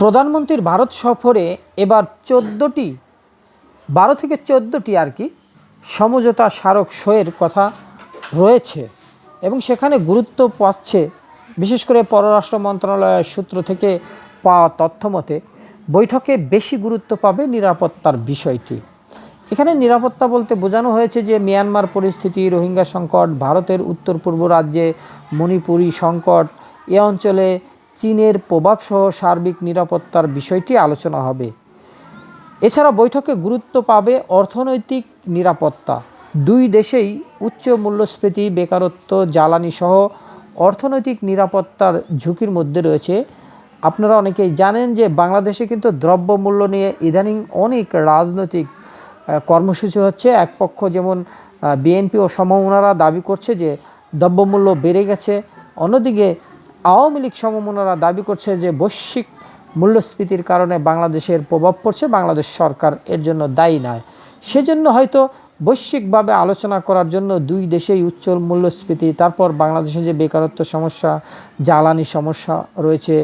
প্রধানমন্ত্রীর ভারত সফরে এবার চোদ্দোটি, বারো থেকে চোদ্দোটি আর কি সমঝোতা স্মারক সইয়ের কথা রয়েছে এবং সেখানে গুরুত্ব পাচ্ছে বিশেষ করে পররাষ্ট্র মন্ত্রণালয়ের সূত্র থেকে পাওয়া তথ্য মতে, বৈঠকে বেশি গুরুত্ব পাবে নিরাপত্তার বিষয়টি। এখানে নিরাপত্তা বলতে বোঝানো হয়েছে যে মিয়ানমার পরিস্থিতি, রোহিঙ্গা সংকট, ভারতের উত্তর পূর্ব রাজ্যে মণিপুরী সংকট, এ অঞ্চলে চীনের প্রভাবসহ সার্বিক নিরাপত্তার বিষয়টি আলোচনা হবে। এছাড়া বৈঠকে গুরুত্ব পাবে অর্থনৈতিক নিরাপত্তা। দুই দেশেই উচ্চ মূল্যস্ফীতি, বেকারত্ব জ্বালানি সহ অর্থনৈতিক নিরাপত্তার ঝুঁকির মধ্যে রয়েছে। আপনারা অনেকেই জানেন যে বাংলাদেশে কিন্তু দ্রব্যমূল্য নিয়ে ইদানিং অনেক রাজনৈতিক কর্মসূচি হচ্ছে। এক পক্ষ যেমন বিএনপি ও সমমনারা দাবি করছে যে দ্রব্যমূল্য বেড়ে গেছে, অন্যদিকে আওয়ামী লীগ সমমনারা দাবি করছে যে বৈশ্বিক মূল্যস্ফীতির কারণে বাংলাদেশের প্রভাব পড়ছে, বাংলাদেশ সরকার এর জন্য দায়ী নয়। সেজন্য হয়তো বৈশ্বিকভাবে আলোচনা করার জন্য দুই দেশেই উচ্চ মূল্যস্ফীতি, তারপর বাংলাদেশে যে বেকারত্ব সমস্যা, জ্বালানি সমস্যা রয়েছে,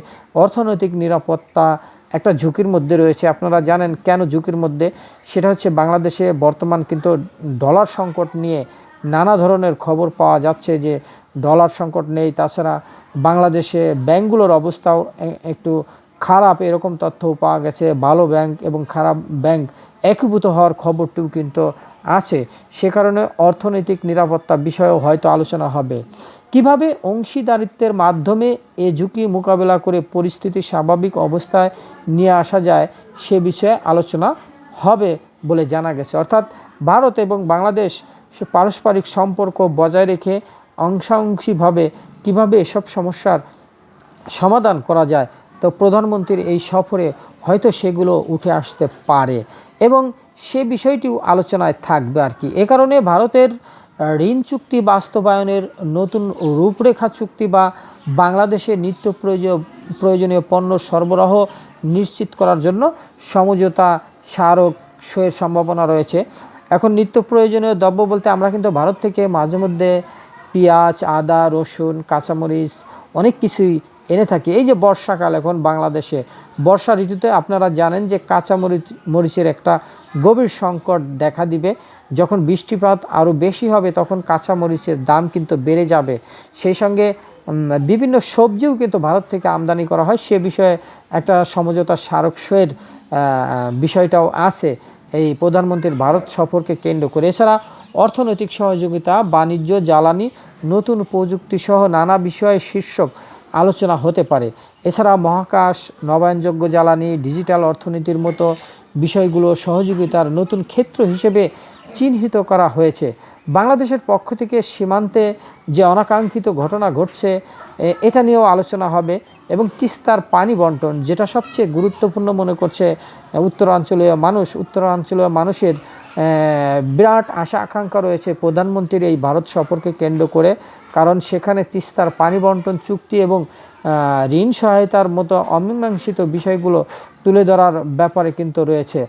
অর্থনৈতিক নিরাপত্তা একটা ঝুঁকির মধ্যে রয়েছে। আপনারা জানেন কেন ঝুঁকির মধ্যে? সেটা হচ্ছে বাংলাদেশে বর্তমান কিন্তু ডলার সংকট নিয়ে নানা ধরনের খবর পাওয়া যাচ্ছে যে ডলার সংকট নেই। তাছাড়া বাংলাদেশে ব্যাংকগুলোর অবস্থাও একটু খারাপ, এরকম তথ্যও পাওয়া গেছে। ভালো ব্যাংক এবং খারাপ ব্যাংক একীভূত হওয়ার খবরটিও কিন্তু আছে। সে কারণে অর্থনৈতিক নিরাপত্তা বিষয়েও হয়তো আলোচনা হবে। কীভাবে অংশীদারিত্বের মাধ্যমে এ ঝুঁকি মোকাবেলা করে পরিস্থিতি স্বাভাবিক অবস্থায় নিয়ে আসা যায়, সে বিষয়ে আলোচনা হবে বলে জানা গেছে। অর্থাৎ ভারত এবং বাংলাদেশ পারস্পরিক সম্পর্ক বজায় রেখে অংশাংশীভাবে কীভাবে এসব সমস্যার সমাধান করা যায়, তো প্রধানমন্ত্রীর এই সফরে হয়তো সেগুলো উঠে আসতে পারে এবং সে বিষয়টিও আলোচনায় থাকবে আর কি। এ কারণে ভারতের ঋণ চুক্তি বাস্তবায়নের নতুন রূপরেখা চুক্তি বা বাংলাদেশে নিত্য প্রয়োজন প্রয়োজনীয় পণ্য সরবরাহ নিশ্চিত করার জন্য সমঝোতা স্মারক সইয়ের সম্ভাবনা রয়েছে। এখন নিত্য প্রয়োজনীয় দ্রব্য বলতে আমরা কিন্তু ভারত থেকে মাঝে মধ্যে পেঁয়াজ, আদা, রসুন, কাঁচামরিচ, অনেক কিছুই এনে থাকি। এই যে বর্ষাকাল এখন বাংলাদেশে, বর্ষা ঋতুতে আপনারা জানেন যে কাঁচামরিচ, মরিচের একটা গভীর সংকট দেখা দিবে। যখন বৃষ্টিপাত আরও বেশি হবে, তখন কাঁচামরিচের দাম কিন্তু বেড়ে যাবে। সেই সঙ্গে বিভিন্ন সবজিও কিন্তু ভারত থেকে আমদানি করা হয়। সে বিষয়ে একটা সমঝোতা স্মারক সইয়ের বিষয়টাও আছে। এই প্রধানমন্ত্রীর ভারত সফরকে কেন্দ্র করে। এছাড়া অর্থনৈতিক সহযোগিতা, বাণিজ্য, জ্বালানি, নতুন প্রযুক্তিসহ নানা বিষয়ে শীর্ষক আলোচনা হতে পারে। এছাড়া মহাকাশ, নবায়নযোগ্য জ্বালানি, ডিজিটাল অর্থনীতির মতো বিষয়গুলো সহযোগিতার নতুন ক্ষেত্র হিসেবে চিহ্নিত করা হয়েছে। বাংলাদেশের পক্ষ থেকে সীমান্তে যে অনাকাঙ্ক্ষিত ঘটনা ঘটছে এটা নিয়েও আলোচনা হবে এবং তিস্তার পানি বন্টন, যেটা সবচেয়ে গুরুত্বপূর্ণ মনে করছে উত্তরাঞ্চলীয় মানুষ, উত্তরাঞ্চলীয় মানুষের বিরাট আশা আকাঙ্ক্ষা রয়েছে প্রধানমন্ত্রীর এই ভারত সফরকে কেন্দ্র করে, কারণ সেখানে তিস্তার পানি বন্টন, চুক্তি এবং ঋণ সহায়তার মতো অমীমাংসিত বিষয়গুলো তুলে ধরার ব্যাপারে কিন্তু রয়েছে।